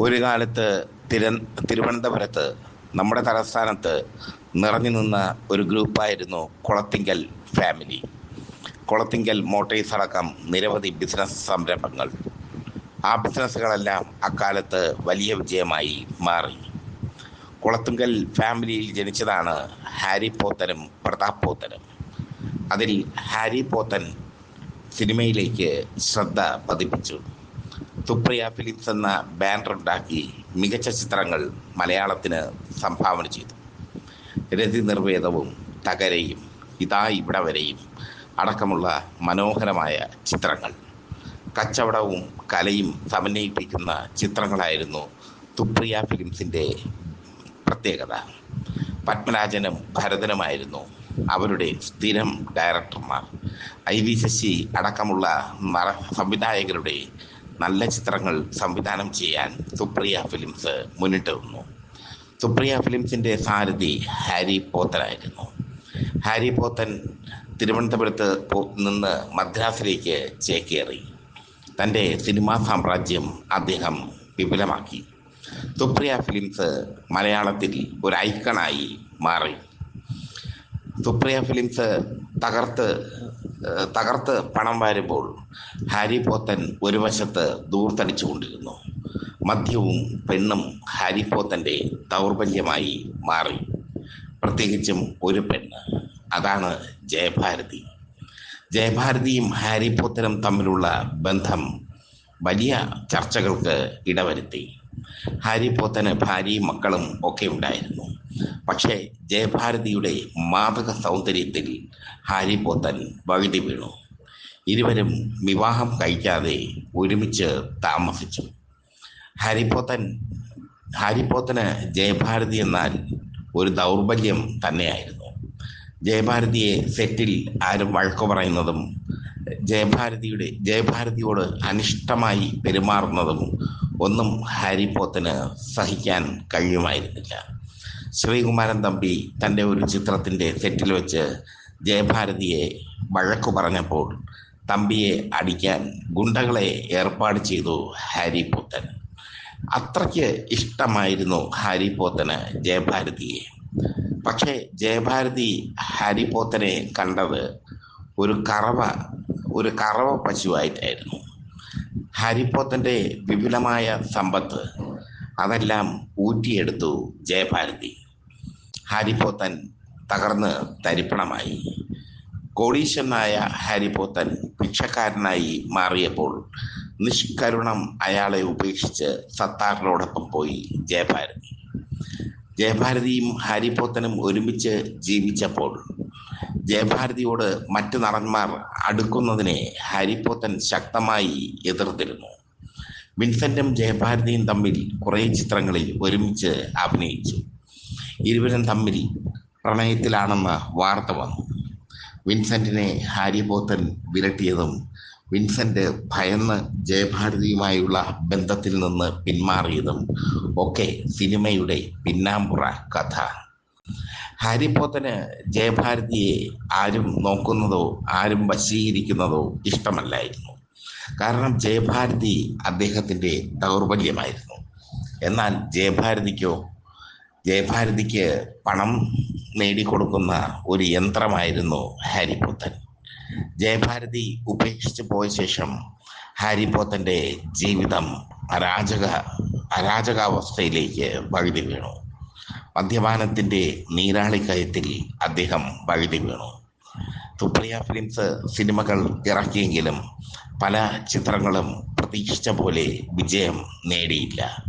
ഒരു കാലത്ത് തിര തിരുവനന്തപുരത്ത് നമ്മുടെ തലസ്ഥാനത്ത് നിറഞ്ഞു നിന്ന ഒരു ഗ്രൂപ്പായിരുന്നു കുളത്തിങ്കൽ ഫാമിലി. കുളത്തിങ്കൽ മോട്ടേഴ്സ് അടക്കം നിരവധി ബിസിനസ് സംരംഭങ്ങൾ. ആ ബിസിനസ്സുകളെല്ലാം അക്കാലത്ത് വലിയ വിജയമായി മാറി. കുളത്തിങ്കൽ ഫാമിലിയിൽ ജനിച്ചതാണ് ഹാരി പോത്തനും പ്രതാപ് പോത്തനും. അതിൽ ഹാരി പോത്തൻ സിനിമയിലേക്ക് ശ്രദ്ധ പതിപ്പിച്ചു. സുപ്രിയ ഫിലിപ്സ് എന്ന ബാനർ ഉണ്ടാക്കി മികച്ച ചിത്രങ്ങൾ മലയാളത്തിന് സംഭാവന ചെയ്തു. രതി നിർവേദവും തകരയും ഇതാ ഇവിടെ വരെയും അടക്കമുള്ള മനോഹരമായ ചിത്രങ്ങൾ. കച്ചവടവും കലയും സമന്വയിപ്പിക്കുന്ന ചിത്രങ്ങളായിരുന്നു തുപ്രിയ ഫിലിംസിന്റെ പ്രത്യേകത. പത്മരാജനും ഭരതനുമായിരുന്നു അവരുടെ സ്ഥിരം ഡയറക്ടർമാർ. ഐ വി ശശി അടക്കമുള്ള സംവിധായകരുടെ നല്ല ചിത്രങ്ങൾ സംവിധാനം ചെയ്യാൻ സുപ്രിയ ഫിലിംസ് മുന്നിട്ട് നിന്നു. സുപ്രിയ ഫിലിംസിന്റെ സാരഥി ഹാരി പോത്തനായിരുന്നു ഹാരി പോത്തൻ തിരുവനന്തപുരത്ത് നിന്ന് മദ്രാസിലേക്ക് ചേക്കേറി. തന്റെ സിനിമാ സാമ്രാജ്യം അദ്ദേഹം വിപുലമാക്കി. സുപ്രിയ ഫിലിംസ് മലയാളത്തിൽ ഒരു ഐക്കണായി മാറി. സുപ്രിയ ഫിലിംസ് തകർത്ത് തകർത്ത് പണം വാരുമ്പോൾ ഹാരി പോത്തൻ ഒരു വശത്ത് ദൂർത്തടിച്ചുകൊണ്ടിരുന്നു മദ്യവും പെണ്ണും ഹാരി പോത്തന്റെ ദൗർബല്യമായി മാറി. പ്രത്യേകിച്ചും ഒരു പെണ്ണ്. അതാണ് ജയഭാരതി. ജയഭാരതിയും ഹാരി പോത്തനും തമ്മിലുള്ള ബന്ധം വലിയ ചർച്ചകൾക്ക് ഇടവരുത്തി. ഹാരി പോത്തന് ഭാര്യയും മക്കളും ഒക്കെ ഉണ്ടായിരുന്നു. പക്ഷേ ജയഭാരതിയുടെ മാതൃക സൗന്ദര്യത്തിൽ ഹാരി പോത്തൻ വഴുതി വീണു. ഇരുവരും വിവാഹം കഴിക്കാതെ ഒരുമിച്ച് താമസിച്ചു. ഹാരി പോത്തൻ ഹാരി പോത്തന് ജയഭാരതി എന്നാൽ ഒരു ദൗർബല്യം തന്നെയായിരുന്നു. ജയഭാരതിയെ സെറ്റിൽ ആരും വഴക്കു പറയുന്നതും ജയഭാരതിയുടെ ജയഭാരതിയോട് അനിഷ്ടമായി പെരുമാറുന്നതും ഒന്നും ഹാരി പോത്തന് സഹിക്കാൻ കഴിയുമായിരുന്നില്ല. ശ്രീകുമാരൻ തമ്പി തന്റെ ഒരു ചിത്രത്തിന്റെ സെറ്റിൽ വെച്ച് ജയഭാരതിയെ വഴക്കു പറഞ്ഞപ്പോൾ തമ്പിയെ അടിക്കാൻ ഗുണ്ടകളെ ഏർപ്പാട് ചെയ്തു ഹാരി പോത്തൻ അത്രയ്ക്ക് ഇഷ്ടമായിരുന്നു ഹാരി പോത്തന് ജയഭാരതിയെ. പക്ഷേ ജയഭാരതി ഹാരി പോത്തനെ കണ്ടത് ഒരു കറവ ഒരു കറവ പശുവായിട്ടായിരുന്നു. ഹാരി പോത്തന്റെ വിപുലമായ സമ്പത്ത് അതെല്ലാം ഊറ്റിയെടുത്തു ജയഭാരതി. ഹാരിപ്പോത്തൻ തകർന്ന് തരിപ്പണമായി. കോടീശ്വരനായ ഹാരിപ്പോത്തൻ ഭിക്ഷക്കാരനായി മാറിയപ്പോൾ നിഷ്കരുണം അയാളെ ഉപേക്ഷിച്ച് സത്താറിനോടൊപ്പം പോയി ജയഭാരതി. ജയഭാരതിയും ഹാരിപ്പോത്തനും ഒരുമിച്ച് ജീവിച്ചപ്പോൾ ജയഭാരതിയോട് മറ്റു നടന്മാർ അടുക്കുന്നതിനെ ഹാരിപ്പോത്തൻ ശക്തമായി എതിർത്തിരുന്നു. വിൻസെന്റും ജയഭാരതിയും തമ്മിൽ കുറേ ചിത്രങ്ങളിൽ ഒരുമിച്ച് അഭിനയിച്ചു. ഇരുവരും തമ്മിൽ പ്രണയത്തിലാണെന്ന വാർത്ത വന്നു. വിൻസെന്റിനെ ഹാരി പോത്തൻ വിരട്ടിയതും വിൻസെന്റ് ഭയന്ന് ജയഭാരതിയുമായുള്ള ബന്ധത്തിൽ നിന്ന് പിന്മാറിയതും ഒക്കെ സിനിമയുടെ പിന്നാമ്പുറ കഥ. ഹാരി പോത്തന് ജയഭാരതിയെ ആരും നോക്കുന്നതോ ആരും വശീകരിക്കുന്നതോ ഇഷ്ടമല്ലായിരുന്നു. കാരണം ജയഭാരതി അദ്ദേഹത്തിന്റെ ദൗർബല്യമായിരുന്നു. എന്നാൽ ജയഭാരതിക്കോ ജയഭാരതിക്ക് പണം നേടിക്കൊടുക്കുന്ന ഒരു യന്ത്രമായിരുന്നു ഹാരി പോത്തൻ ജയഭാരതി ഉപേക്ഷിച്ച് പോയ ശേഷം ഹാരി പോത്തന്റെ ജീവിതം അരാജക അരാജകാവസ്ഥയിലേക്ക് വഴുതി വീണു. മദ്യപാനത്തിന്റെ നീരാളിക്കയത്തിൽ അദ്ദേഹം വഴുതി വീണു. സുപ്രിയ ഫിലിംസ് സിനിമകൾ ഇറക്കിയെങ്കിലും പല ചിത്രങ്ങളും പ്രതീക്ഷിച്ച പോലെ വിജയം നേടിയില്ല.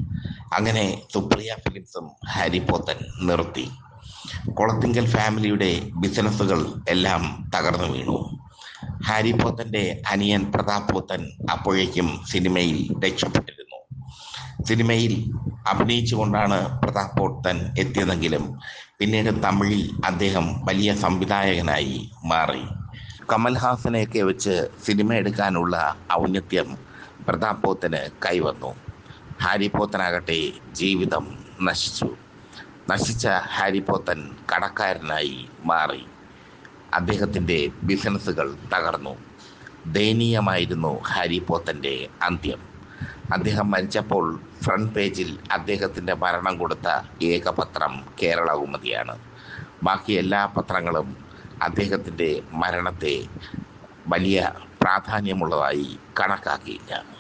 അങ്ങനെ സുപ്രിയ ഫിലിംസും ഹാരി പോത്തൻ നിർത്തി. കൊളത്തിങ്കൽ ഫാമിലിയുടെ ബിസിനസ്സുകൾ എല്ലാം തകർന്നു വീണു. ഹാരി പോത്തന്റെ അനിയൻ പ്രതാപ് പോത്തൻ അപ്പോഴേക്കും സിനിമയിൽ രക്ഷപ്പെട്ടിരുന്നു. സിനിമയിൽ അഭിനയിച്ചുകൊണ്ടാണ് പ്രതാപ് പോത്തൻ എത്തിയതെങ്കിലും പിന്നീട് തമിഴിൽ അദ്ദേഹം വലിയ സംവിധായകനായി മാറി. കമൽഹാസനെയൊക്കെ വെച്ച് സിനിമ എടുക്കാനുള്ള ഔന്നത്യം പോത്തന് കൈവന്നു. ഹാരി പോത്തനാകട്ടെ ജീവിതം നശിച്ചു. നശിച്ച ഹാരി പോത്തൻ കടക്കാരനായി മാറി. അദ്ദേഹത്തിന്റെ ബിസിനസ്സുകൾ തകർന്നു. ദയനീയമായിരുന്നു ഹാരി പോത്തന്റെ അന്ത്യം. അദ്ദേഹം മരിച്ചപ്പോൾ ഫ്രണ്ട് പേജിൽ അദ്ദേഹത്തിന്റെ മരണം കൊടുത്ത ഏക പത്രം കേരളകുമതിയാണ് ബാക്കി എല്ലാ പത്രങ്ങളും അദ്ദേഹത്തിന്റെ മരണത്തെ വലിയ പ്രാധാന്യമുള്ളതായി കണക്കാക്കിയില്ല.